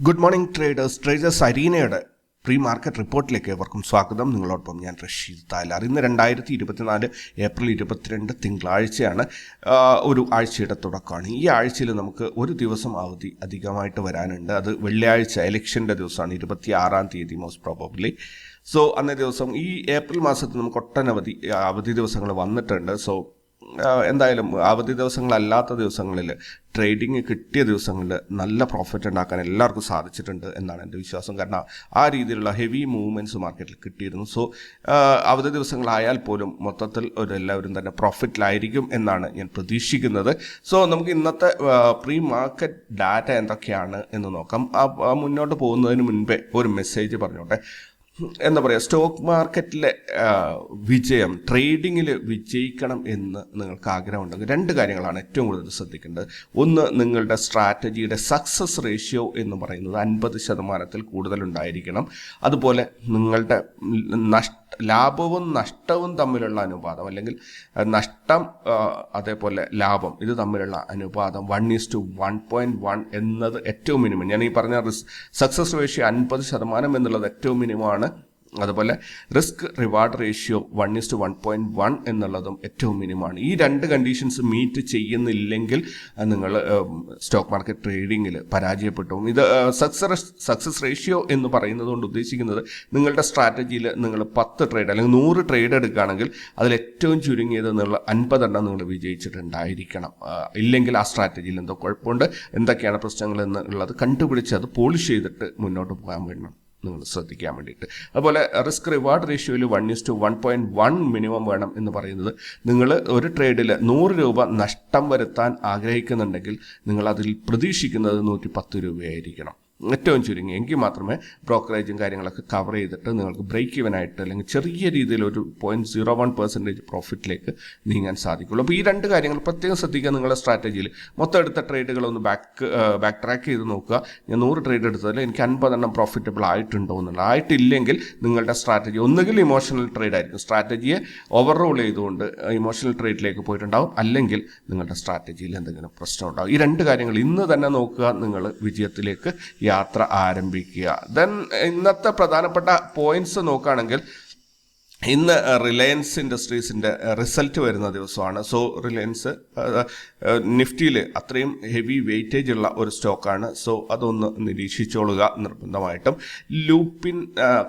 Good morning traders traders അരീനയുടെ pre market റിപ്പോർട്ടിലേക്ക് ഏവർക്കും സ്വാഗതം. നിങ്ങളോടൊപ്പം ഞാൻ റഷീദ് താലാർ ഇന്ന് രണ്ടായിരത്തി ഇരുപത്തിനാല് ഏപ്രിൽ ഇരുപത്തിരണ്ട് തിങ്കളാഴ്ചയാണ് ഒരു ആഴ്ചയുടെ തുടക്കമാണ്. ഈ ആഴ്ചയിൽ നമുക്ക് ഒരു ദിവസം അവധി അധികമായിട്ട് വരാനുണ്ട്. അത് വെള്ളിയാഴ്ച ഇലക്ഷന്റെ ദിവസമാണ്. ഇരുപത്തി ആറാം തീയതി മോസ്റ്റ് പ്രോബബ്ലി സോ അന്നേ ദിവസം ഈ ഏപ്രിൽ മാസത്തിൽ നമുക്ക് ഒട്ടനവധി അവധി ദിവസങ്ങൾ വന്നിട്ടുണ്ട്. സോ എന്തായാലും അവധി ദിവസങ്ങളല്ലാത്ത ദിവസങ്ങളിൽ ട്രേഡിങ് കിട്ടിയ ദിവസങ്ങളിൽ നല്ല പ്രോഫിറ്റ് ഉണ്ടാക്കാൻ എല്ലാവർക്കും സാധിച്ചിട്ടുണ്ട് എന്നാണ് എന്റെ വിശ്വാസം. കാരണം ആ രീതിയിലുള്ള ഹെവി മൂവ്മെന്റ്സ് മാർക്കറ്റിൽ കിട്ടിയിരുന്നു. സോ അവധി ദിവസങ്ങളായാൽ പോലും മൊത്തത്തിൽ ഒരു എല്ലാവരും തന്നെ പ്രോഫിറ്റിലായിരിക്കും എന്നാണ് ഞാൻ പ്രതീക്ഷിക്കുന്നത്. സോ നമുക്ക് ഇന്നത്തെ പ്രീ മാർക്കറ്റ് ഡാറ്റ എന്തൊക്കെയാണ് എന്ന് നോക്കാം. മുന്നോട്ട് പോകുന്നതിന് മുൻപേ ഒരു മെസ്സേജ് പറഞ്ഞോട്ടെ. എന്താ പറയുക സ്റ്റോക്ക് മാർക്കറ്റിലെ വിജയം ട്രേഡിങ്ങിൽ വിജയിക്കണം എന്ന് നിങ്ങൾക്ക് ആഗ്രഹമുണ്ടെങ്കിൽ രണ്ട് കാര്യങ്ങളാണ് ഏറ്റവും കൂടുതൽ ശ്രദ്ധിക്കേണ്ടത്. ഒന്ന് നിങ്ങളുടെ സ്ട്രാറ്റജിയുടെ സക്സസ് റേഷ്യോ എന്ന് പറയുന്നത് അൻപത് ശതമാനത്തിൽ കൂടുതൽ ഉണ്ടായിരിക്കണം അതുപോലെ നിങ്ങളുടെ നഷ്ട ലാഭവും നഷ്ടവും തമ്മിലുള്ള അനുപാതം അല്ലെങ്കിൽ നഷ്ടം അതേപോലെ ലാഭം ഇത് തമ്മിലുള്ള അനുപാതം one is to one point one എന്നത് ഏറ്റവും മിനിമം ഞാൻ ഈ പറഞ്ഞ സക്സസ് റേഷ്യോ അൻപത് ശതമാനം എന്നുള്ളത് ഏറ്റവും മിനിമമാണ് അതുപോലെ risk reward ratio one is to one point one എന്നുള്ളതും ഏറ്റവും മിനിമമാണ് ഈ രണ്ട് കണ്ടീഷൻസ് മീറ്റ് ചെയ്യുന്നില്ലെങ്കിൽ നിങ്ങൾ സ്റ്റോക്ക് മാർക്കറ്റ് ട്രേഡിങ്ങിൽ പരാജയപ്പെട്ടു. ഇത് സക്സസ് സക്സസ് റേഷ്യോ എന്ന് പറയുന്നത് കൊണ്ട് ഉദ്ദേശിക്കുന്നത് നിങ്ങളുടെ സ്ട്രാറ്റജിയിൽ നിങ്ങൾ പത്ത് ട്രേഡ് അല്ലെങ്കിൽ നൂറ് ട്രേഡ് എടുക്കുകയാണെങ്കിൽ അതിൽ ഏറ്റവും ചുരുങ്ങിയത് നിങ്ങൾ അൻപതെണ്ണം നിങ്ങൾ വിജയിച്ചിട്ടുണ്ടായിരിക്കണം. ഇല്ലെങ്കിൽ ആ സ്ട്രാറ്റജിയിൽ എന്തോ കുഴപ്പമുണ്ട്. എന്തൊക്കെയാണ് പ്രശ്നങ്ങൾ എന്നുള്ളത് കണ്ടുപിടിച്ച് അത് പോളിഷ് ചെയ്തിട്ട് മുന്നോട്ട് പോകാൻ വേണം. നിങ്ങൾ ശ്രദ്ധിക്കാൻ വേണ്ടിയിട്ട്. അതുപോലെ risk reward റേഷ്യോയിൽ one is to one point one minimum വേണം എന്ന് പറയുന്നത് നിങ്ങൾ ഒരു ട്രേഡിൽ നൂറ് രൂപ നഷ്ടം വരുത്താൻ ആഗ്രഹിക്കുന്നുണ്ടെങ്കിൽ നിങ്ങൾ അതിൽ പ്രതീക്ഷിക്കുന്നത് നൂറ്റി പത്ത് രൂപയായിരിക്കണം. ഏറ്റവും ചുരുങ്ങി. എങ്കിൽ മാത്രമേ ബ്രോക്കറേജും കാര്യങ്ങളൊക്കെ കവർ ചെയ്തിട്ട് നിങ്ങൾക്ക് ബ്രേക്ക് ഇവനായിട്ട് അല്ലെങ്കിൽ ചെറിയ രീതിയിൽ ഒരു പോയിന്റ് സീറോ വൺ പെർസെന്റേജ് പ്രോഫിറ്റിലേക്ക് നീങ്ങാൻ സാധിക്കുള്ളൂ. അപ്പോൾ ഈ രണ്ട് കാര്യങ്ങൾ പ്രത്യേകം ശ്രദ്ധിക്കുക നിങ്ങളുടെ സ്ട്രാറ്റജിയിൽ മൊത്തം എടുത്ത ട്രേഡുകളൊന്ന് ബാക്ക് ബാക്ക് ട്രാക്ക് ചെയ്ത് നോക്കുക. ഞാൻ നൂറ് ട്രേഡ് എടുത്തതിൽ എനിക്ക് അൻപതെണ്ണം പ്രോഫിറ്റബിൾ ആയിട്ടുണ്ടോ എന്നുള്ളത് ആയിട്ടില്ലെങ്കിൽ നിങ്ങളുടെ സ്ട്രാറ്റജി ഒന്നുകിൽ ഇമോഷണൽ ട്രേഡ് ആയിരിക്കും. സ്ട്രാറ്റജിയെ ഓവർ റോൾ ചെയ്തുകൊണ്ട് ഇമോഷണൽ ട്രേഡിലേക്ക് പോയിട്ടുണ്ടാവും. അല്ലെങ്കിൽ നിങ്ങളുടെ സ്ട്രാറ്റജിയിൽ എന്തെങ്കിലും പ്രശ്നം ഈ രണ്ട് കാര്യങ്ങൾ ഇന്ന് തന്നെ നോക്കുക. നിങ്ങൾ വിജയത്തിലേക്ക് യാത്ര ആരംഭിക്കുക. ദെൻ ഇന്നത്തെ പ്രധാനപ്പെട്ട പോയിന്റ്സ് നോക്കുകയാണെങ്കിൽ ഇന്ന് റിലയൻസ് ഇൻഡസ്ട്രീസിന്റെ റിസൾട്ട് വരുന്ന ദിവസമാണ്. സോ റിലയൻസ് നിഫ്റ്റിയിൽ അത്രയും ഹെവി വെയിറ്റേജ് ഉള്ള ഒരു സ്റ്റോക്കാണ് സോ അതൊന്ന് നിരീക്ഷിച്ചോളുക നിർബന്ധമായിട്ടും. ലൂപ്പിൻ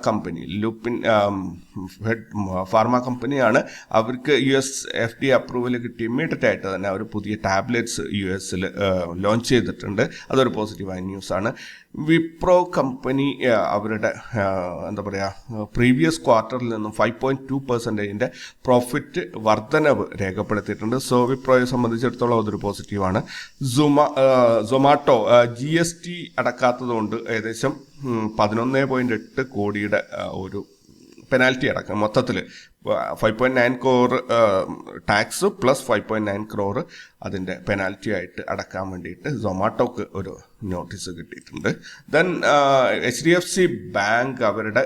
കമ്പനി ലൂപ്പിൻ ഫാർമ കമ്പനിയാണ് അവർക്ക് U S F D approval കിട്ടി ഇമ്മീഡിയറ്റ് ആയിട്ട് തന്നെ അവർ പുതിയ ടാബ്ലറ്റ്സ് യു എസിൽ ലോഞ്ച് ചെയ്തിട്ടുണ്ട്. അതൊരു പോസിറ്റീവായ ന്യൂസാണ് വിപ്രോ കമ്പനി അവരുടെ എന്താ പറയുക പ്രീവിയസ് ക്വാർട്ടറിൽ നിന്നും ഫൈവ് പോയിന്റ് ടു പെർസെന്റേജിന്റെ പ്രോഫിറ്റ് വർധനവ് രേഖപ്പെടുത്തിയിട്ടുണ്ട്. സോ വിപ്രോയെ സംബന്ധിച്ചിടത്തോളം അതൊരു പോസിറ്റീവാണ്. സുമ സൊമാറ്റോ ജി എസ് ടി അടക്കാത്തതുകൊണ്ട് ഏകദേശം പതിനൊന്ന് പോയിന്റ് എട്ട് കോടിയുടെ ഒരു പെനാൽറ്റി അടക്കം. മൊത്തത്തിൽ five point nine crore tax plus five point nine crore അതിന്റെ പെനാൽറ്റി ആയിട്ട് അടക്കാൻ വേണ്ടിയിട്ട് സൊമാറ്റോക്ക് ഒരു നോട്ടീസ് കിട്ടിയിട്ടുണ്ട്. Then H D F C bank അവരുടെ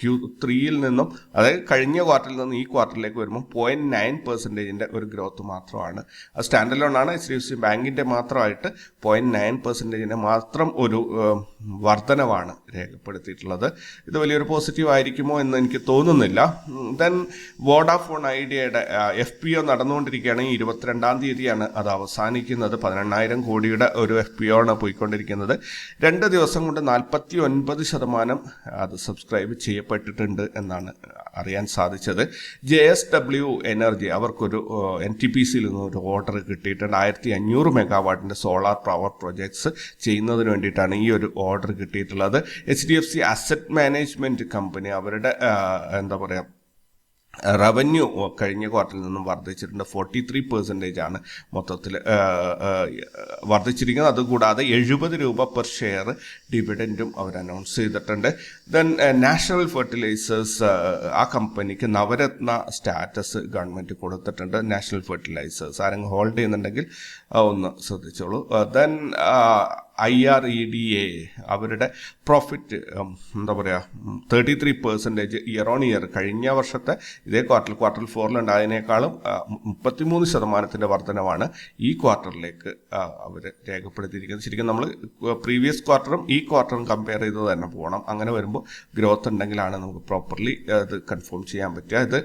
ക്യൂ ത്രീയിൽ നിന്നും അതായത് കഴിഞ്ഞ ക്വാർട്ടറിൽ നിന്നും ഈ ക്വാർട്ടറിലേക്ക് വരുമ്പോൾ പോയിന്റ് നയൻ പെർസെന്റേജിന്റെ ഒരു ഗ്രോത്ത് മാത്രമാണ്. അത് സ്റ്റാൻഡ് ലോൺ ആണ്. എച്ച് ഡി എഫ് സി ബാങ്കിന്റെ മാത്രമായിട്ട് പോയിന്റ് നയൻ പെർസെന്റേജിന്റെ മാത്രം ഒരു വർധനവാണ് രേഖപ്പെടുത്തിയിട്ടുള്ളത്. ഇത് വലിയൊരു പോസിറ്റീവ് ആയിരിക്കുമോ എന്ന് എനിക്ക് തോന്നുന്നില്ല. ദെൻ വോഡാഫോൺ ഐഡിയയുടെ എഫ് പി ഒ നടന്നുകൊണ്ടിരിക്കുകയാണ്. ഇരുപത്തിരണ്ടാം തീയതിയാണ് അത് അവസാനിക്കുന്നത്. പതിനെണ്ണായിരം കോടിയുടെ ഒരു എഫ് പി ഒ ആണ് പോയിക്കൊണ്ടിരിക്കുന്നത്. രണ്ട് ദിവസം കൊണ്ട് നാൽപ്പത്തി ഒൻപത് ശതമാനം അത് സബ്സ്ക്രൈബ് ചെയ്യപ്പെട്ടിട്ടുണ്ട് എന്നാണ് അറിയാൻ സാധിച്ചത്. ജെ എസ് ഡബ്ല്യു എനർജി അവർക്കൊരു എൻ ടി പി സിയിൽ നിന്ന് ഒരു ഓർഡർ കിട്ടിയിട്ടുണ്ട്. ആയിരത്തി അഞ്ഞൂറ് മെഗാവാട്ടിന്റെ സോളാർ പവർ പ്രൊജക്ട്സ് ചെയ്യുന്നതിന് വേണ്ടിയിട്ടാണ് ഈ ഒരു ഓർഡർ കിട്ടിയിട്ടുള്ളത്. H D F C asset management company അവരുടെ എന്താ പറയുക റവന്യൂ കഴിഞ്ഞ ക്വാർട്ടറിൽ നിന്നും വർദ്ധിച്ചിട്ടുണ്ട്. ഫോർട്ടി ത്രീ പെർസെന്റേജ് ആണ് മൊത്തത്തിൽ വർദ്ധിച്ചിരിക്കുന്നത്. അതുകൂടാതെ എഴുപത് രൂപ പെർ ഷെയർ ഡിവിഡന്റും അവർ അനൗൺസ് ചെയ്തിട്ടുണ്ട്. ദെൻ നാഷണൽ ഫെർട്ടിലൈസേഴ്സ് ആ കമ്പനിക്ക് നവരത്ന സ്റ്റാറ്റസ് ഗവൺമെന്റ് കൊടുത്തിട്ടുണ്ട്. നാഷണൽ ഫെർട്ടിലൈസേഴ്സ് ആരെങ്കിലും ഹോൾഡ് ചെയ്യുന്നുണ്ടെങ്കിൽ ഒന്ന് ശ്രദ്ധിച്ചോളൂ. Then I R E D A അവരുടെ പ്രോഫിറ്റ് എന്താ പറയുക thirty three percentage year on year കഴിഞ്ഞ വർഷത്തെ ഇതേ ക്വാർട്ടർ ക്വാർട്ടർ ഫോറിലുണ്ടായതിനേക്കാളും മുപ്പത്തിമൂന്ന് ശതമാനത്തിന്റെ വർധനവാണ് ഈ ക്വാർട്ടറിലേക്ക് അവർ രേഖപ്പെടുത്തിയിരിക്കുന്നത്. ശരിക്കും നമ്മൾ പ്രീവിയസ് ക്വാർട്ടറും ഈ ക്വാർട്ടറും കമ്പയർ ചെയ്ത് തന്നെ പോകണം അങ്ങനെ വരുമ്പോൾ ഗ്രോത്ത് ഉണ്ടെങ്കിലാണ് നമുക്ക് പ്രോപ്പർലി അത് കൺഫേം ചെയ്യാൻ പറ്റുക. ഇത്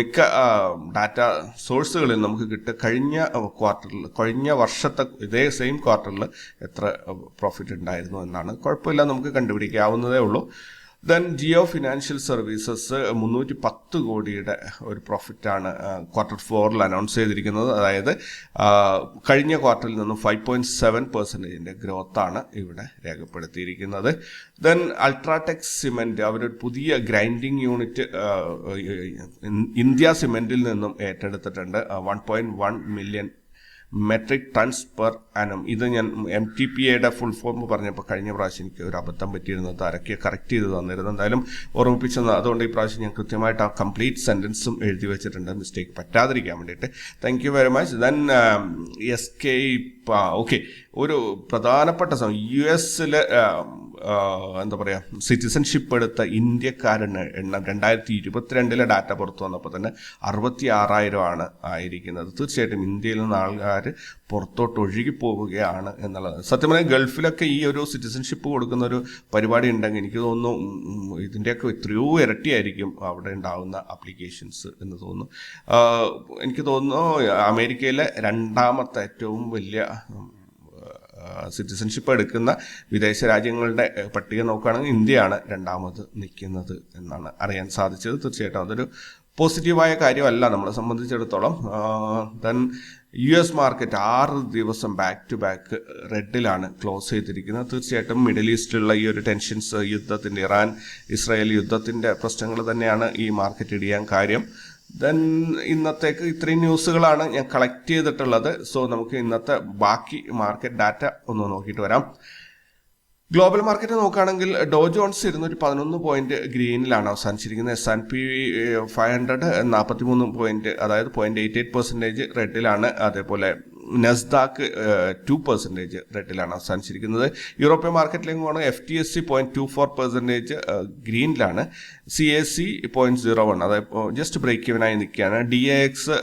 മിക്ക ഡാറ്റ സോഴ്സുകളിൽ നമുക്ക് കിട്ടുക. കഴിഞ്ഞ ക്വാർട്ടറിൽ കഴിഞ്ഞ വർഷത്തെ ഇതേ സെയിം ക്വാർട്ടറിൽ എത്ര പ്രോഫിറ്റ് ഉണ്ടായിരുന്നു എന്നാണ്. കുഴപ്പമില്ല നമുക്ക് കണ്ടുപിടിക്കാവുന്നതേ ഉള്ളൂ. ദെൻ ജിയോ ഫിനാൻഷ്യൽ സർവീസസ് മുന്നൂറ്റി പത്ത് കോടിയുടെ ഒരു പ്രോഫിറ്റാണ് ക്വാർട്ടർ ഫോറിൽ അനൗൺസ് ചെയ്തിരിക്കുന്നത്. അതായത് കഴിഞ്ഞ ക്വാർട്ടറിൽ നിന്നും ഫൈവ് പോയിന്റ് സെവൻ പെർസെന്റേജിന്റെ ഗ്രോത്താണ് ഇവിടെ രേഖപ്പെടുത്തിയിരിക്കുന്നത്. ദെൻ അൾട്രാടെക് സിമെന്റ് അവരൊരു പുതിയ ഗ്രൈൻഡിങ് യൂണിറ്റ് ഇന്ത്യ സിമെന്റിൽ നിന്നും ഏറ്റെടുത്തിട്ടുണ്ട്. One point one million metric tons per annum ഇത് ഞാൻ എം ടി പി എയുടെ ഫുൾ ഫോം പറഞ്ഞപ്പോൾ കഴിഞ്ഞ പ്രാവശ്യം എനിക്ക് ഒരു അബദ്ധം പറ്റിയിരുന്നത് അരക്കെ കറക്റ്റ് ചെയ്ത് തന്നിരുന്നു. എന്തായാലും ഓർമ്മിപ്പിച്ചത് അതുകൊണ്ട് ഈ പ്രാവശ്യം ഞാൻ കൃത്യമായിട്ട് ആ കംപ്ലീറ്റ് സെന്റൻസും എഴുതി വെച്ചിട്ടുണ്ട്. മിസ്റ്റേക്ക് പറ്റാതിരിക്കാൻ വേണ്ടിയിട്ട്. Thank you very much then S K okay ഒരു പ്രധാനപ്പെട്ട സമയം യു എസിൽ എന്താ പറയുക സിറ്റിസൺഷിപ്പ് എടുത്ത ഇന്ത്യക്കാരുടെ എണ്ണം രണ്ടായിരത്തി ഇരുപത്തിരണ്ടിലെ ഡാറ്റ പുറത്തു വന്നപ്പോൾ തന്നെ അറുപത്തി ആറായിരമാണ് ആയിരിക്കുന്നത്. തീർച്ചയായിട്ടും ഇന്ത്യയിൽ നിന്ന് ആൾക്കാർ പുറത്തോട്ട് ഒഴുകി പോവുകയാണ് എന്നുള്ളത്. സത്യം പറഞ്ഞാൽ ഗൾഫിലൊക്കെ ഈ ഒരു സിറ്റിസൺഷിപ്പ് കൊടുക്കുന്ന ഒരു പരിപാടി ഉണ്ടെങ്കിൽ എനിക്ക് തോന്നുന്നു ഇതിന്റെയൊക്കെ എത്രയോ ഇരട്ടിയായിരിക്കും അവിടെ ഉണ്ടാകുന്ന അപ്ലിക്കേഷൻസ് എന്ന് തോന്നുന്നു. എനിക്ക് തോന്നുന്നു അമേരിക്കയിലെ രണ്ടാമത്തെ ഏറ്റവും വലിയ സിറ്റിസൺഷിപ്പ് എടുക്കുന്ന വിദേശ രാജ്യങ്ങളുടെ പട്ടിക നോക്കുകയാണെങ്കിൽ ഇന്ത്യയാണ് രണ്ടാമത് നിൽക്കുന്നത് എന്നാണ് അറിയാൻ സാധിച്ചത്. തീർച്ചയായിട്ടും അതൊരു പോസിറ്റീവായ കാര്യമല്ല. നമ്മളെ സംബന്ധിച്ചിടത്തോളം ദെൻ യു എസ് മാർക്കറ്റ് ആറ് ദിവസം ബാക്ക് ടു ബാക്ക് റെഡിലാണ് ക്ലോസ് ചെയ്തിരിക്കുന്നത്. തീർച്ചയായിട്ടും മിഡിൽ ഈസ്റ്റിലുള്ള ഈ ഒരു ടെൻഷൻസ് യുദ്ധത്തിന്റെ ഇറാൻ ഇസ്രായേൽ യുദ്ധത്തിന്റെ പ്രശ്നങ്ങൾ തന്നെയാണ് ഈ മാർക്കറ്റ് ഇടിയാൻ കാര്യം. ദെൻ ഇന്നത്തേക്ക് ഇത്രയും ന്യൂസുകളാണ് ഞാൻ കളക്ട് ചെയ്തിട്ടുള്ളത്. സോ നമുക്ക് ഇന്നത്തെ ബാക്കി മാർക്കറ്റ് ഡാറ്റ ഒന്ന് നോക്കിയിട്ട് വരാം. ഗ്ലോബൽ മാർക്കറ്റ് നോക്കുകയാണെങ്കിൽ ഡോ ജോൺസ് ഇരുന്നൂറ്റി പതിനൊന്ന് പോയിന്റ് ഗ്രീനിലാണ് അവസാനിച്ചിരിക്കുന്നത്. S and P five hundred നാൽപ്പത്തി മൂന്ന് പോയിന്റ് അതായത് പോയിന്റ് എയ്റ്റ് എയ്റ്റ് പെർസെന്റേജ് റെഡിലാണ് അതേപോലെ നെസ്ദാക്ക് ടു പെർസെന്റേജ് റെഡിലാണ് അവസാനിച്ചിരിക്കുന്നത്. യൂറോപ്യൻ മാർക്കറ്റിലേക്ക് പോകണം. F T S E point two four percentage ഗ്രീനിലാണ് C S C point zero one അതായത് ജസ്റ്റ് ബ്രേക്ക് ഇവനായി നിൽക്കുകയാണ്. D A X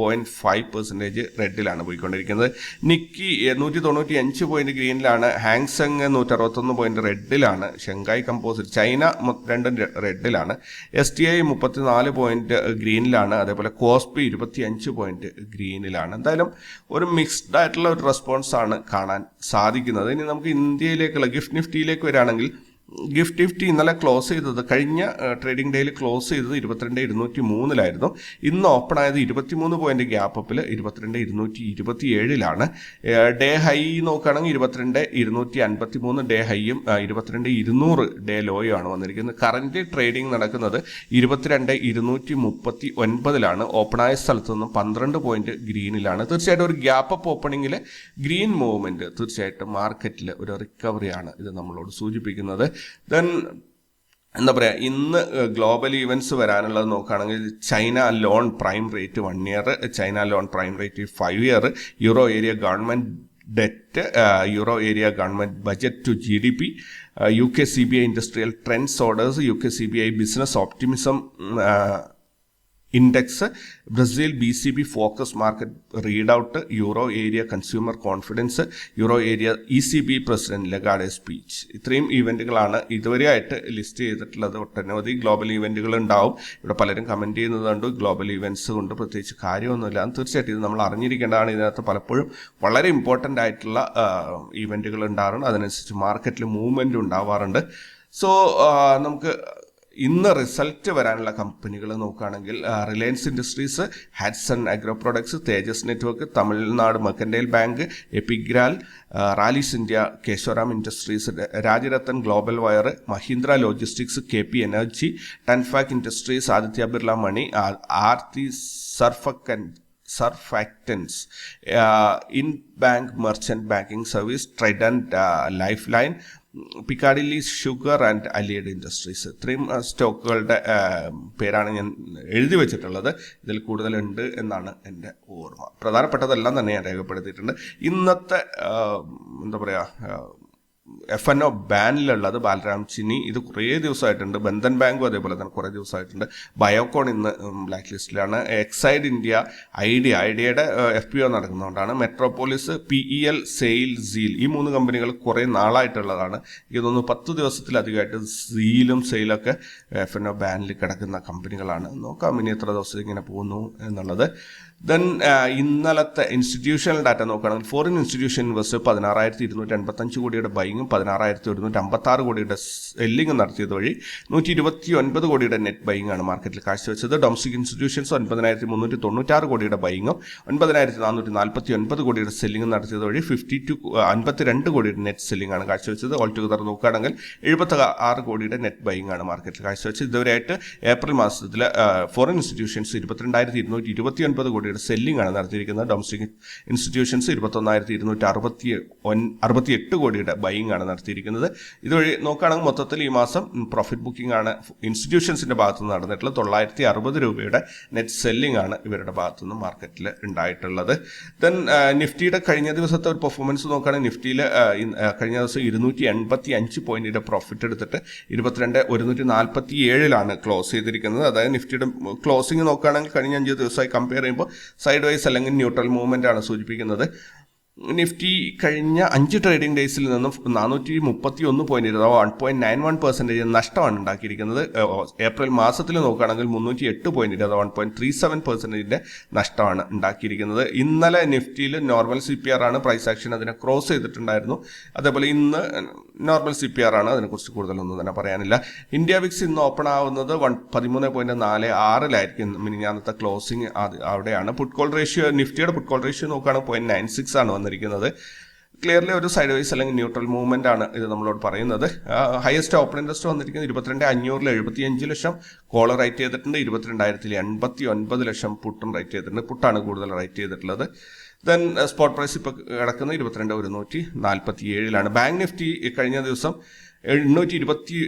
point five percentage റെഡിലാണ് പോയിക്കൊണ്ടിരിക്കുന്നത്. നിക്കി നൂറ്റി തൊണ്ണൂറ്റി അഞ്ച് പോയിന്റ് ഗ്രീനിലാണ്. ഹാങ്സങ് നൂറ്റി അറുപത്തൊന്ന് പോയിന്റ് റെഡിലാണ്. ഷെങ്കായ് കമ്പോസിറ്റ് ചൈന രണ്ടും റെഡിലാണ്. എസ് ടി ഐ മുപ്പത്തിനാല് പോയിന്റ് ഗ്രീനിലാണ്. അതേപോലെ കോസ്പി ഇരുപത്തി അഞ്ച് പോയിന്റ് ഗ്രീനിലാണ്. എന്തായാലും ഒരു മിക്സ്ഡ് ആയിട്ടുള്ള ഒരു റെസ്പോൺസ് ആണ് കാണാൻ സാധിക്കുന്നത്. ഇനി നമുക്ക് ഇന്ത്യയിലേക്കുള്ള ഗിഫ്റ്റ് നിഫ്റ്റിയിലേക്ക് വരികയാണെങ്കിൽ ഗിഫ്റ്റ് നിഫ്റ്റി ഇന്നലെ ക്ലോസ് ചെയ്തത് കഴിഞ്ഞ ട്രേഡിംഗ് ഡേയിൽ ക്ലോസ് ചെയ്തത് ഇരുപത്തിരണ്ട് ഇരുന്നൂറ്റി മൂന്നിലായിരുന്നു ഇന്ന് ഓപ്പൺ ആയത് ഇരുപത്തിമൂന്ന് പോയിന്റ് ഗ്യാപ്പിൽ ഇരുപത്തിരണ്ട് ഇരുന്നൂറ്റി ഇരുപത്തി ഏഴിലാണ് ഡേ ഹൈ നോക്കുകയാണെങ്കിൽ ഇരുപത്തിരണ്ട് ഇരുന്നൂറ്റി അൻപത്തി മൂന്ന് ഡേ ഹൈയും ഇരുപത്തിരണ്ട് ഇരുന്നൂറ് ഡേ ലോയും ആണ് വന്നിരിക്കുന്നത്. കറന്റ് ട്രേഡിംഗ് നടക്കുന്നത് ഇരുപത്തിരണ്ട് ഇരുന്നൂറ്റി മുപ്പത്തി ഒൻപതിലാണ് ഓപ്പൺ ആയ സ്ഥലത്ത് നിന്ന് പന്ത്രണ്ട് പോയിന്റ് ഗ്രീനിലാണ് തീർച്ചയായിട്ടും ഒരു ഗ്യാപ്പ് അപ്പ് ഓപ്പണിങ്ങിൽ ഗ്രീൻ മൂവ്മെന്റ് തീർച്ചയായിട്ടും മാർക്കറ്റിൽ ഒരു റിക്കവറിയാണ് ഇത് നമ്മളോട് സൂചിപ്പിക്കുന്നത്. ദെൻ എന്താ പറയുക ഇന്ന് ഗ്ലോബൽ ഇവൻസ് വരാനുള്ളത് നോക്കുകയാണെങ്കിൽ China loan prime rate one year China loan prime rate five year euro area government debt euro area government budget to G D P U K C B I industrial trends orders U K C B I business optimism index Brazil B C B focus market read out euro area consumer confidence euro area E C B president Lagarde speech. ഇത്രയും ഇവന്റുകളാണ് ഇതുവരെയായിട്ട് list ചെയ്തിട്ടുള്ളത്. ഒട്ടനവധി global ഇവന്റുകൾ ഉണ്ടാവും. ഇവിടെ പലരും comment ചെയ്യുന്നതുകൊണ്ട് ഗ്ലോബൽ ഇവന്റ്സ് കൊണ്ട് പ്രത്യേകിച്ച് കാര്യമൊന്നുമില്ല. തീർച്ചയായിട്ടും ഇത് നമ്മൾ അറിഞ്ഞിരിക്കേണ്ടതാണ്. ഇതിനകത്ത് പലപ്പോഴും വളരെ ഇമ്പോർട്ടന്റ് ആയിട്ടുള്ള ഇവന്റുകൾ ഉണ്ടാകാറുണ്ട് അതിനനുസരിച്ച് മാർക്കറ്റിൽ മൂവ്മെന്റ് ഉണ്ടാവാറുണ്ട്. സോ നമുക്ക് ഇന്ന് റിസൾട്ട് വരാനുള്ള കമ്പനികൾ നോക്കുകയാണെങ്കിൽ Reliance industries Hatsun agro products Tejas network Tamil Nadu mercantile bank Epigral Rallis India Kesoram industries Rajratan global wire Mahindra logistics K P energy Tanfac industries Aditya Birla money Aarti സർഫക്കൻ surfactants Indbank merchant banking service trident lifeline Piccadilly sugar and allied industries. ഇത്രയും സ്റ്റോക്കുകളുടെ പേരാണ് ഞാൻ എഴുതി വെച്ചിട്ടുള്ളത്. ഇതിൽ കൂടുതലുണ്ട് എന്നാണ് എന്റെ ഓർമ്മ. പ്രധാനപ്പെട്ടതെല്ലാം തന്നെ ഞാൻ രേഖപ്പെടുത്തിയിട്ടുണ്ട്. ഇന്നത്തെ എന്താ പറയുക എഫ് എൻ ഒ ബാനിലുള്ളത് ബാലരാം ചിനി ഇത് കുറേ ദിവസമായിട്ടുണ്ട്. ബന്ധൻ ബാങ്കും അതേപോലെ തന്നെ കുറേ ദിവസമായിട്ടുണ്ട്. ബയോകോൺ ഇന്ന് ബ്ലാക്ക് ലിസ്റ്റിലാണ് എക്സൈഡ് ഇന്ത്യ ഐഡിയ ഐഡിയയുടെ F P O നടക്കുന്നതുകൊണ്ടാണ് Metropolis P E L SAIL seal ഈ മൂന്ന് കമ്പനികൾ കുറേ നാളായിട്ടുള്ളതാണ്. തോന്നുന്നു പത്ത് ദിവസത്തിലധികമായിട്ട് സീലും സെയിലൊക്കെ എഫ് എൻ ഒ ബാനിൽ കിടക്കുന്ന കമ്പനികളാണ്. നോക്കാം ഇനി എത്ര ദിവസം ഇങ്ങനെ പോകുന്നു എന്നുള്ളത്. ദെൻ ഇന്നലത്തെ ഇൻസ്റ്റിറ്റ്യൂഷണൽ ഡാറ്റ നോക്കുകയാണെങ്കിൽ ഫോറിൻ ഇൻസ്റ്റിറ്റ്യൂഷൻ ഇൻവെസ്റ്റ് പതിനാറായിരത്തി ഇരുന്നൂറ്റി എൺപത്തഞ്ച് കോടിയുടെ ബൈങ്ങും പതിനാറായിരത്തി ഒരുന്നൂറ്റി അമ്പത്താറ് കോടിയുടെ സെല്ലിങ്ങും നടത്തിയത് വഴി നൂറ്റി ഇരുപത്തി ഒൻപത് കോടിയുടെ നെറ്റ് ബൈങ് ആണ് മാർക്കറ്റിൽ കാഴ്ചവെച്ചത്. ഡൊമസ്റ്റിക് ഇൻസ്റ്റിറ്റ്യൂഷൻസ് ഒൻപതിനായിരത്തി മുന്നൂറ്റി തൊണ്ണൂറ്റാറ് കോടിയുടെ ബൈങ്ങും ഒൻപതിനായിരത്തി നാനൂറ്റി നാൽപ്പത്തി ഒൻപത് കോടിയുടെ സെല്ലിങ്ങും നടത്തിയത് വഴി ഫിഫ്റ്റി ടു അൻപത്തിരണ്ട് കോടിയുടെ നെറ്റ് സെല്ലിംഗ് ആണ് കാഴ്ചവെച്ചത്. ഓൾ ടുഗദർ നോക്കുകയാണെങ്കിൽ എഴുപത്തി ആറ് കോടിയുടെ നെറ്റ് ബൈങ് ആണ് മാർക്കറ്റിൽ കാഴ്ചവെച്ചത്. ഇതുവരെയായിട്ട് ഏപ്രിൽ മാസത്തിൽ ഫോറിൻ ഇൻസ്റ്റിറ്റ്യൂഷൻസ് ഇരുപത്തിരണ്ടായിരത്തി ഇരുന്നൂറ്റി ഇരുപത്തി ഒൻപത് കോടിയുടെ സെല്ലിംഗ് ആണ് നടത്തിയിരിക്കുന്നത്. ഡൊമസ്റ്റിക് ഇൻസ്റ്റിറ്റ്യൂഷൻസ് ഇരുപത്തൊന്നായിരത്തി ഇരുന്നൂറ്റി അറുപത്തി അറുപത്തി എട്ട് കോടിയുടെ ബൈയിങ് ആണ് നടത്തിയിരിക്കുന്നത്. ഇതുവഴി നോക്കുകയാണെങ്കിൽ മൊത്തത്തിൽ ഈ മാസം പ്രോഫിറ്റ് ബുക്കിംഗ് ആണ് ഇൻസ്റ്റിറ്റ്യൂഷൻസിന്റെ ഭാഗത്തുനിന്ന് നടന്നിട്ടുള്ളത്. തൊള്ളായിരത്തി അറുപത് രൂപയുടെ നെറ്റ് സെല്ലിംഗ് ആണ് ഇവരുടെ ഭാഗത്തുനിന്ന് മാർക്കറ്റിൽ ഉണ്ടായിട്ടുള്ളത്. ദെൻ നിഫ്റ്റിയുടെ കഴിഞ്ഞ ദിവസത്തെ ഒരു പെർഫോമൻസ് നോക്കുകയാണെങ്കിൽ നിഫ്റ്റിയിൽ കഴിഞ്ഞ ദിവസം ഇരുന്നൂറ്റി എൺപത്തി അഞ്ച് പോയിന്റിന്റെ പ്രോഫിറ്റ് എടുത്തിട്ട് ഇരുപത്തിരണ്ട് ഒരുന്നൂറ്റി നാൽപ്പത്തി ഏഴിലാണ് ക്ലോസ് ചെയ്തിരിക്കുന്നത്. അതായത് നിഫ്റ്റിയുടെ ക്ലോസിംഗ് നോക്കുകയാണെങ്കിൽ കഴിഞ്ഞ അഞ്ച് ദിവസമായി കമ്പയർ ചെയ്യുമ്പോൾ സൈഡ് വൈസ് അല്ലെങ്കിൽ ന്യൂട്രൽ മൂവ്മെന്റ് ആണ് സൂചിപ്പിക്കുന്നത്. നിഫ്റ്റി കഴിഞ്ഞ അഞ്ച് ട്രേഡിംഗ് ഡേയ്സിൽ നിന്നും നാനൂറ്റി മുപ്പത്തി ഒന്ന് പോയിന്റ് അഥവാ one point nine one percentage നഷ്ടമാണ് ഉണ്ടാക്കിയിരിക്കുന്നത്. ഏപ്രിൽ മാസത്തിൽ നോക്കുകയാണെങ്കിൽ മുന്നൂറ്റി എട്ട് പോയിന്റ് ഇരുപത് വൺ പോയിന്റ് ത്രീ സെവൻ പെർസെന്റേജിന്റെ നഷ്ടമാണ് ഉണ്ടാക്കിയിരിക്കുന്നത്. ഇന്നലെ നിഫ്റ്റിയിൽ നോർമൽ സി പി ആർ ആണ് പ്രൈസ് ആക്ഷൻ അതിനെ ക്രോസ് ചെയ്തിട്ടുണ്ടായിരുന്നു. അതേപോലെ ഇന്ന് നോർമൽ സി പി ആർ ആണ് അതിനെക്കുറിച്ച് കൂടുതലൊന്നും തന്നെ പറയാനില്ല. ഇന്ത്യ വിക്സ് ഇന്ന് ഓപ്പൺ ആവുന്നത് വൺ പതിമൂന്ന് പോയിന്റ് നാല് ആറിലായിരിക്കും മിനിഞ്ഞാന്നത്തെ ക്ലോസിംഗ് അവിടെയാണ്. പുട്ട് കോൾ റേഷ്യോ നിഫ്റ്റിയുടെ പുട്ട് കോൾ റേഷ്യോ നോക്കുകയാണെങ്കിൽ പോയിന്റ് നയൻ സിക്സ് ആണ് വന്നിരിക്കുന്നത്. ക്ലിയർലി ഒരു സൈഡ് വൈസ് അല്ലെങ്കിൽ ന്യൂട്രൽ മൂവ്മെന്റ് ആണ് ഇത് നമ്മളോട് പറയുന്നത്. ഹയസ്റ്റ് ഓപ്പൺ ഇൻട്രസ്റ്റ് വന്നിരിക്കുന്നത് ഇരുപത്തിരണ്ട് അഞ്ഞൂറിൽ എഴുപത്തി അഞ്ച് ലക്ഷം. കോളർ റൈറ്റ് ചെയ്തിട്ടുണ്ട് ഇരുപത്തിരണ്ടായിരത്തിൽ എൺപത്തി ഒൻപത് ലക്ഷം പുട്ടും റൈറ്റ് ചെയ്തിട്ടുണ്ട്. പുട്ടാണ് കൂടുതൽ റൈറ്റ് ചെയ്തിട്ടുള്ളത്. ദെൻ സ്പോട്ട് പ്രൈസ് ഇപ്പോൾ കിടക്കുന്നത് ഇരുപത്തിരണ്ട് ഒരുന്നൂറ്റി നാൽപ്പത്തി ഏഴിലാണ് ബാങ്ക് നിഫ്റ്റി കഴിഞ്ഞ ദിവസം എണ്ണൂറ്റി ഇരുപത്തി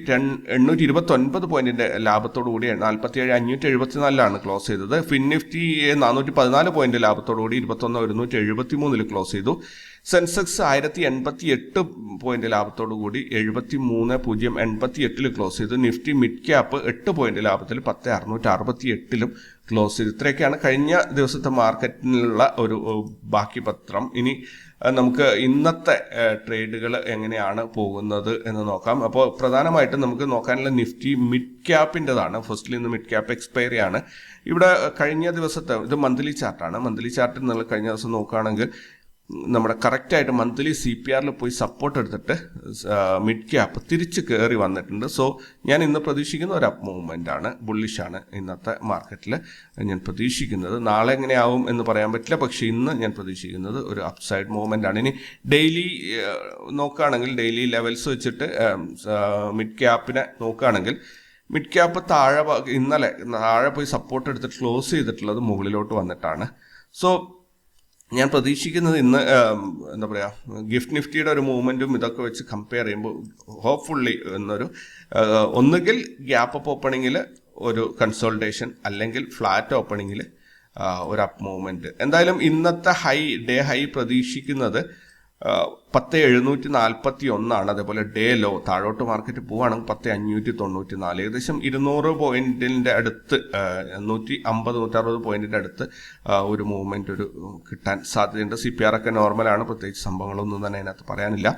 എണ്ണൂറ്റി ഇരുപത്തി ഒൻപത് പോയിന്റിന്റെ ലാഭത്തോടു കൂടി നാൽപ്പത്തി ഏഴ് അഞ്ഞൂറ്റി എഴുപത്തിനാലിലാണ് ക്ലോസ് ചെയ്തത്. ഫിൻ നിഫ്റ്റി നാനൂറ്റി പതിനാല് പോയിന്റ് ലാഭത്തോടു കൂടി ഇരുപത്തൊന്ന് ഒരുന്നൂറ്റി എഴുപത്തി മൂന്നിൽ ക്ലോസ് ചെയ്തു. സെൻസെക്സ് ആയിരത്തി എൺപത്തി എട്ട് പോയിന്റ് ലാഭത്തോടു കൂടി എഴുപത്തി മൂന്ന് പൂജ്യം എൺപത്തി എട്ടിൽ ക്ലോസ് ചെയ്തു. നിഫ്റ്റി മിഡ് ക്യാപ്പ് എട്ട് പോയിന്റ് ലാഭത്തിൽ പത്ത് അറുന്നൂറ്റി അറുപത്തി എട്ടിലും ക്ലോസ് ചെയ്തു. ഇത്രയൊക്കെയാണ് കഴിഞ്ഞ ദിവസത്തെ മാർക്കറ്റിനുള്ള ഒരു ബാക്കി പത്രം. ഇനി നമുക്ക് ഇന്നത്തെ ട്രേഡുകൾ എങ്ങനെയാണ് പോകുന്നത് എന്ന് നോക്കാം. അപ്പോൾ പ്രധാനമായിട്ടും നമുക്ക് നോക്കാനുള്ള നിഫ്റ്റി മിഡ് ക്യാപ്പിന്റെതാണ്. ഫസ്റ്റിൽ നിന്ന് മിഡ് ക്യാപ്പ് എക്സ്പയറി ആണ്. ഇവിടെ കഴിഞ്ഞ ദിവസത്തെ ഇത് മന്ത്ലി ചാർട്ടാണ്. മന്ത്ലി ചാർട്ടിൽ നിങ്ങൾ കഴിഞ്ഞ ദിവസം നോക്കുകയാണെങ്കിൽ നമ്മുടെ കറക്റ്റായിട്ട് മന്ത്ലി സി പി ആറിൽ പോയി സപ്പോർട്ട് എടുത്തിട്ട് മിഡ് ക്യാപ്പ് തിരിച്ച് കയറി വന്നിട്ടുണ്ട്. സോ ഞാൻ ഇന്ന് പ്രതീക്ഷിക്കുന്ന ഒരു അപ്പ് മൂവ്മെന്റ് ആണ് ബുള്ളിഷാണ് ഇന്നത്തെ മാർക്കറ്റിൽ ഞാൻ പ്രതീക്ഷിക്കുന്നത് നാളെ എങ്ങനെയാവും എന്ന് പറയാൻ പറ്റില്ല. പക്ഷേ ഇന്ന് ഞാൻ പ്രതീക്ഷിക്കുന്നത് ഒരു അപ്സൈഡ് മൂവ്മെന്റ് ആണ്. ഇനി ഡെയിലി നോക്കുകയാണെങ്കിൽ ഡെയിലി ലെവൽസ് വെച്ചിട്ട് മിഡ് ക്യാപ്പിനെ നോക്കുകയാണെങ്കിൽ മിഡ് ക്യാപ്പ് താഴെ ഇന്നലെ താഴെ പോയി സപ്പോർട്ട് എടുത്തിട്ട് ക്ലോസ് ചെയ്തിട്ടുള്ളത് മുകളിലോട്ട് വന്നിട്ടാണ്. സോ ഞാൻ പ്രതീക്ഷിക്കുന്നത് ഇന്ന് എന്താ പറയുക ഗിഫ്റ്റ് നിഫ്റ്റിയുടെ ഒരു മൂവ്മെന്റും ഇതൊക്കെ വെച്ച് കമ്പയർ ചെയ്യുമ്പോൾ ഹോപ്പ്ഫുള്ളി എന്നൊരു ഒന്നുകിൽ ഗ്യാപ്പ് അപ്പ് ഓപ്പണിങ്ങിൽ ഒരു കൺസോൾട്ടേഷൻ അല്ലെങ്കിൽ ഫ്ലാറ്റ് ഓപ്പണിങ്ങിൽ ഒരു അപ്പ് മൂവ്മെന്റ് എന്തായാലും ഇന്നത്തെ ഹൈ ഡേ ഹൈ പ്രതീക്ഷിക്കുന്നത് പത്ത് എഴുന്നൂറ്റി നാൽപ്പത്തി ഒന്നാണ് അതേപോലെ ഡേ ലോ താഴോട്ട് മാർക്കറ്റ് പോവുകയാണെങ്കിൽ പത്ത് അഞ്ഞൂറ്റി തൊണ്ണൂറ്റി നാല് ഏകദേശം ഇരുന്നൂറ് പോയിന്റിന്റെ അടുത്ത് നൂറ്റി അമ്പത് നൂറ്ററുപത് പോയിന്റിന്റെ അടുത്ത് ഒരു മൂവ്മെന്റ് ഒരു കിട്ടാൻ സാധ്യതയുണ്ട്. സി പി ആർ ഒക്കെ നോർമലാണ് പ്രത്യേകിച്ച് സംഭവങ്ങളൊന്നും തന്നെ അതിനകത്ത് പറയാനില്ല.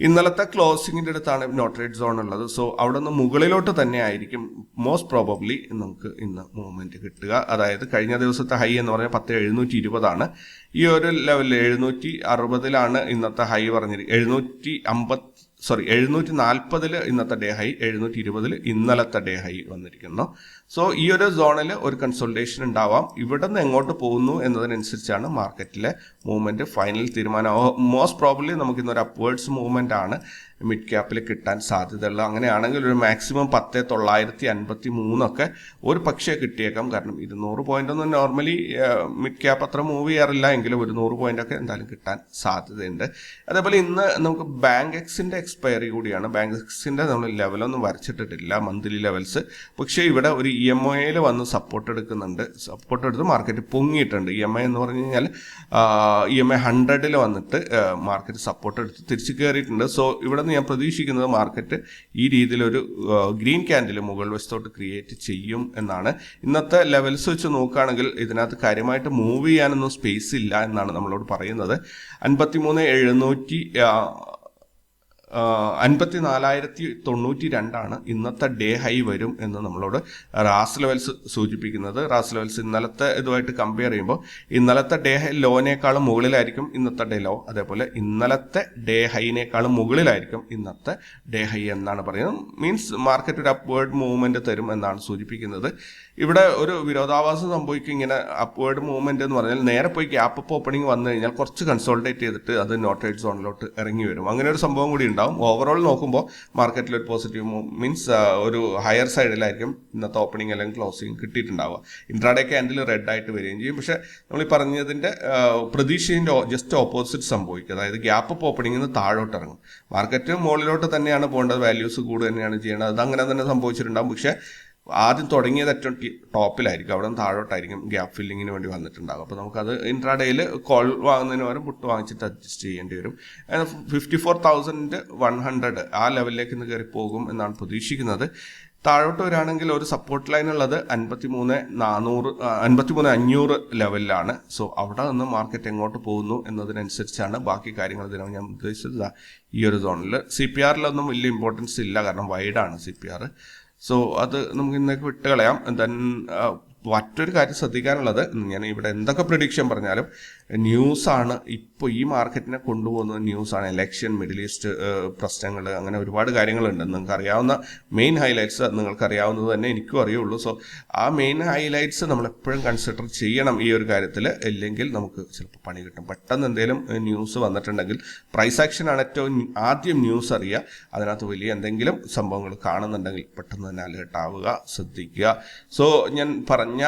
ഇന്നലത്തെ ക്ലോസിങ്ങിന്റെ അടുത്താണ് നോട്രേറ്റ് സോൺ ഉള്ളത്. സോ അവിടെ നിന്ന് മുകളിലോട്ട് തന്നെ ആയിരിക്കും മോസ്റ്റ് പ്രോബബ്ലി നമുക്ക് ഇന്ന് മൂവ്മെന്റ് കിട്ടുക. അതായത് കഴിഞ്ഞ ദിവസത്തെ ഹൈ എന്ന് പറഞ്ഞാൽ പത്ത് എഴുന്നൂറ്റി ഇരുപതാണ് ഈ ഒരു ലെവലിൽ എഴുന്നൂറ്റി അറുപതിലാണ് ഇന്നത്തെ ഹൈ പറഞ്ഞിരിക്കുന്നത് എഴുന്നൂറ്റി അമ്പത് സോറി എഴുന്നൂറ്റി നാൽപ്പതിൽ ഇന്നത്തെ ഡേ ഹൈ എഴുന്നൂറ്റി ഇരുപതിൽ ഇന്നലത്തെ ഡേ ഹൈ വന്നിരിക്കുന്നു. സോ ഈ ഒരു സോണിൽ ഒരു കൺസൾട്ടേഷൻ ഉണ്ടാവാം. ഇവിടെ നിന്ന് എങ്ങോട്ട് പോകുന്നു എന്നതിനനുസരിച്ചാണ് മാർക്കറ്റിലെ മൂവ്മെന്റ് ഫൈനൽ തീരുമാനം മോസ്റ്റ് പ്രോബ്ലി നമുക്ക് ഇന്നൊരു അപ്വേർഡ്സ് മൂവ്മെന്റ് ആണ്. മിഡ് ക്യാപ്പിൽ കിട്ടാൻ സാധ്യതയുള്ള അങ്ങനെയാണെങ്കിൽ ഒരു മാക്സിമം പത്ത് തൊള്ളായിരത്തി അൻപത്തി മൂന്നൊക്കെ ഒരു പക്ഷേ കിട്ടിയേക്കാം. കാരണം ഇരുന്നൂറ് പോയിന്റ് ഒന്നും നോർമലി മിഡ് ക്യാപ്പ് അത്ര മൂവ് ചെയ്യാറില്ല എങ്കിലും ഒരു നൂറ് പോയിന്റ് ഒക്കെ എന്തായാലും കിട്ടാൻ സാധ്യതയുണ്ട്. അതേപോലെ ഇന്ന് നമുക്ക് ബാങ്ക് എക്സിന്റെ എക്സ്പയറി കൂടിയാണ്. ബാങ്ക് എക്സിന്റെ നമ്മൾ ലെവലൊന്നും വരച്ചിട്ടിട്ടില്ല മന്ത്ലി ലെവൽസ് പക്ഷേ ഇവിടെ ഒരു ഇ എം ഒയിൽ വന്ന് സപ്പോർട്ട് എടുക്കുന്നുണ്ട്. സപ്പോർട്ട് എടുത്ത് മാർക്കറ്റ് പൊങ്ങിയിട്ടുണ്ട്. ഇ എം ഐ എന്ന് പറഞ്ഞു കഴിഞ്ഞാൽ ഇ എം ഐ ഹൺഡ്രഡിൽ വന്നിട്ട് മാർക്കറ്റ് സപ്പോർട്ട് എടുത്ത് തിരിച്ചു കയറിയിട്ടുണ്ട് സോ ഇവിടെ നിന്ന് ഞാൻ പ്രതീക്ഷിക്കുന്നത് മാർക്കറ്റ് ഈ രീതിയിലൊരു ഗ്രീൻ ക്യാൻഡിൽ മുകൾ വശത്തോട്ട് ക്രിയേറ്റ് ചെയ്യും എന്നാണ്. ഇന്നത്തെ ലെവൽസ് വെച്ച് നോക്കുകയാണെങ്കിൽ ഇതിനകത്ത് കാര്യമായിട്ട് മൂവ് ചെയ്യാനൊന്നും സ്പേസ് ഇല്ല എന്നാണ് നമ്മളോട് പറയുന്നത്. അൻപത്തിമൂന്ന് എഴുന്നൂറ്റി അൻപത്തി നാലായിരത്തി തൊണ്ണൂറ്റി രണ്ടാണ് ഇന്നത്തെ ഡേ ഹൈ വരും എന്ന് നമ്മളോട് റാസ് ലെവൽസ് സൂചിപ്പിക്കുന്നത്. റാസ് ലെവൽസ് ഇന്നലത്തെ ഇതുമായിട്ട് കമ്പയർ ചെയ്യുമ്പോൾ ഇന്നലത്തെ ഡേ ഹൈ ലോനേക്കാളും മുകളിലായിരിക്കും ഇന്നത്തെ ഡേ ലോ. അതേപോലെ ഇന്നലത്തെ ഡേ ഹൈനേക്കാളും മുകളിലായിരിക്കും ഇന്നത്തെ ഡേ ഹൈ എന്നാണ് പറയുന്നത്. മീൻസ് മാർക്കറ്റ് ഒരു അപ്വേർഡ് മൂവ്മെന്റ് തരും എന്നാണ് സൂചിപ്പിക്കുന്നത്. ഇവിടെ ഒരു വിരോധാഭാസം സംഭവിക്കും ഇങ്ങനെ അപ്വേർഡ് മൂവ്മെന്റ് എന്ന് പറഞ്ഞാൽ നേരെ പോയി ഗ്യാപ്പ് ഓപ്പണിംഗ് വന്നു കഴിഞ്ഞാൽ കുറച്ച് കൺസോൾട്ടേറ്റ് ചെയ്തിട്ട് അത് നോട്ടേഡ് സോണിലോട്ട് ഇറങ്ങി വരും. അങ്ങനെ ഒരു സംഭവം കൂടി ഉണ്ടാവും. ഓവറോൾ നോക്കുമ്പോൾ മാർക്കറ്റിൽ ഒരു പോസിറ്റീവ് മീൻസ് ഒരു ഹയർ സൈഡിലായിരിക്കും ഇന്നത്തെ ഓപ്പണിംഗ് അല്ലെങ്കിൽ ക്ലോസിംഗ് കിട്ടിയിട്ടുണ്ടാവുക. ഇൻട്രാഡേ ക്യാൻഡിൽ റെഡ് ആയിട്ട് വരികയും ചെയ്യും. പക്ഷേ നമ്മൾ ഈ പറഞ്ഞതിന്റെ പ്രതീക്ഷയിന്റെ ജസ്റ്റ് ഓപ്പോസിറ്റ് സംഭവിക്കും. അതായത് ഗ്യാപ്പ് അപ്പ് ഓപ്പണിംഗിൽ നിന്ന് താഴോട്ട് ഇറങ്ങും മാർക്കറ്റ് മുകളിലോട്ട് തന്നെയാണ് പോകേണ്ടത്. വാല്യൂസ് കൂടുക തന്നെയാണ് ചെയ്യേണ്ടത്. അത് അങ്ങനെ തന്നെ സംഭവിച്ചിട്ടുണ്ടാകും പക്ഷേ ആദ്യം തുടങ്ങിയത് ഏറ്റവും ടോപ്പിലായിരിക്കും. അവിടെ നിന്ന് താഴോട്ടായിരിക്കും ഗ്യാപ്പ് ഫില്ലിങ്ങിന് വേണ്ടി വന്നിട്ടുണ്ടാകും അപ്പോൾ നമുക്കത് ഇൻട്രാഡേയിൽ കോൾ വാങ്ങുന്നതിന് പകരം പുട്ട് വാങ്ങിച്ചിട്ട് അഡ്ജസ്റ്റ് ചെയ്യേണ്ടി വരും. Fifty four thousand one hundred ആ ലെവലിലേക്ക് ഇന്ന് കയറി പോകും എന്നാണ് പ്രതീക്ഷിക്കുന്നത്. താഴോട്ട് വരാണെങ്കിൽ ഒരു സപ്പോർട്ട് ലൈൻ ഉള്ളത് അൻപത്തി മൂന്ന് നാനൂറ് അൻപത്തി മൂന്ന് അഞ്ഞൂറ് ലെവലിലാണ്. സോ അവിടെ നിന്ന് മാർക്കറ്റ് എങ്ങോട്ട് പോകുന്നു എന്നതിനനുസരിച്ചാണ് ബാക്കി കാര്യങ്ങൾ ഇതിനകം ഞാൻ ഉദ്ദേശിച്ചത്. ഈ ഒരു സോണിൽ സി പി ആറിലൊന്നും വലിയ ഇമ്പോർട്ടൻസ് ഇല്ല. കാരണം വൈഡാണ് സി പി ആർ സോ അത് നമുക്ക് ഇന്നേക്ക് വിട്ട് കളയാം ദെൻ മറ്റൊരു കാര്യം ശ്രദ്ധിക്കാനുള്ളത് ഞാൻ ഇവിടെ എന്തൊക്കെ പ്രഡിക്ഷൻ പറഞ്ഞാലും ന്യൂസാണ് ഇപ്പോൾ ഈ മാർക്കറ്റിനെ കൊണ്ടുപോകുന്നത്. ന്യൂസാണ് ഇലക്ഷൻ മിഡിൽ ഈസ്റ്റ് പ്രശ്നങ്ങൾ അങ്ങനെ ഒരുപാട് കാര്യങ്ങളുണ്ട്. നിങ്ങൾക്ക് അറിയാവുന്ന മെയിൻ ഹൈലൈറ്റ്സ് നിങ്ങൾക്ക് അറിയാവുന്നത് തന്നെ എനിക്കും അറിയുള്ളൂ. സോ ആ മെയിൻ ഹൈലൈറ്റ്സ് നമ്മൾ എപ്പോഴും കൺസിഡർ ചെയ്യണം ഈ ഒരു കാര്യത്തിൽ ഇല്ലെങ്കിൽ നമുക്ക് ചിലപ്പോൾ പണി കിട്ടും. പെട്ടെന്ന് എന്തെങ്കിലും ന്യൂസ് വന്നിട്ടുണ്ടെങ്കിൽ പ്രൈസ് ആക്ഷൻ ആണ് ഏറ്റവും ആദ്യം ന്യൂസ് അറിയുക. അതിനകത്ത് വലിയ എന്തെങ്കിലും സംഭവങ്ങൾ കാണുന്നുണ്ടെങ്കിൽ പെട്ടെന്ന് തന്നെ അലേർട്ട് ആവുക ശ്രദ്ധിക്കുക. സോ ഞാൻ പറഞ്ഞ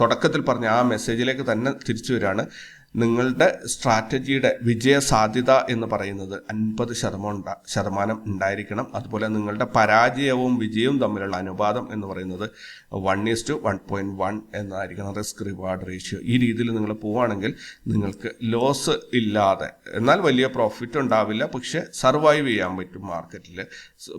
തുടക്കത്തിൽ പറഞ്ഞ ആ മെസ്സേജിലേക്ക് തന്നെ തിരിച്ചു വരികയാണ്. ആണ് നിങ്ങളുടെ സ്ട്രാറ്റജിയുടെ വിജയ സാധ്യത എന്ന് പറയുന്നത് അൻപത് ശതമാനം ശതമാനം ഉണ്ടായിരിക്കണം. അതുപോലെ നിങ്ങളുടെ പരാജയവും വിജയവും തമ്മിലുള്ള അനുപാതം എന്ന് പറയുന്നത് one is to one point one എന്നായിരിക്കണം risk reward ratio ഈ രീതിയിൽ നിങ്ങൾ പോവുകയാണെങ്കിൽ നിങ്ങൾക്ക് ലോസ് ഇല്ലാതെ എന്നാൽ വലിയ പ്രോഫിറ്റ് ഉണ്ടാവില്ല പക്ഷേ സർവൈവ് ചെയ്യാൻ പറ്റും മാർക്കറ്റിൽ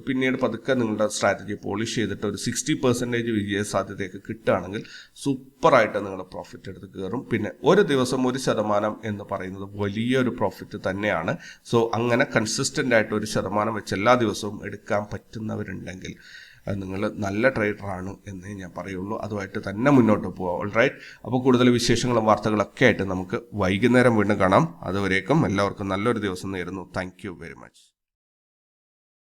പിന്നീട് പതുക്കെ നിങ്ങളുടെ സ്ട്രാറ്റജി പോളിഷ് ചെയ്തിട്ട് ഒരു സിക്സ്റ്റി പെർസെന്റേജ് വിജയ സാധ്യതയൊക്കെ കിട്ടുകയാണെങ്കിൽ സൂപ്പറായിട്ട് നിങ്ങളുടെ പ്രോഫിറ്റ് എടുത്ത് കയറും. പിന്നെ ഒരു ദിവസം ഒരു ശതമാനം എന്ന് പറയുന്നത് വലിയൊരു പ്രോഫിറ്റ് തന്നെയാണ്. സോ അങ്ങനെ കൺസിസ്റ്റന്റ് ആയിട്ട് ഒരു ശതമാനം വെച്ച് എല്ലാ ദിവസവും എടുക്കാൻ പറ്റുന്നവരുണ്ടെങ്കിൽ നിങ്ങൾ നല്ല ട്രേഡറാണ് എന്നേ ഞാൻ പറയുള്ളൂ. അതുമായിട്ട് തന്നെ മുന്നോട്ട് പോകാം ഓൾ റൈറ്റ് അപ്പോൾ കൂടുതൽ വിശേഷങ്ങളും വാർത്തകളൊക്കെ ആയിട്ട് നമുക്ക് വൈകുന്നേരം വീണ്ടും കാണാം. അതുവരേക്കും എല്ലാവർക്കും നല്ലൊരു ദിവസം നേരുന്നു. Thank very much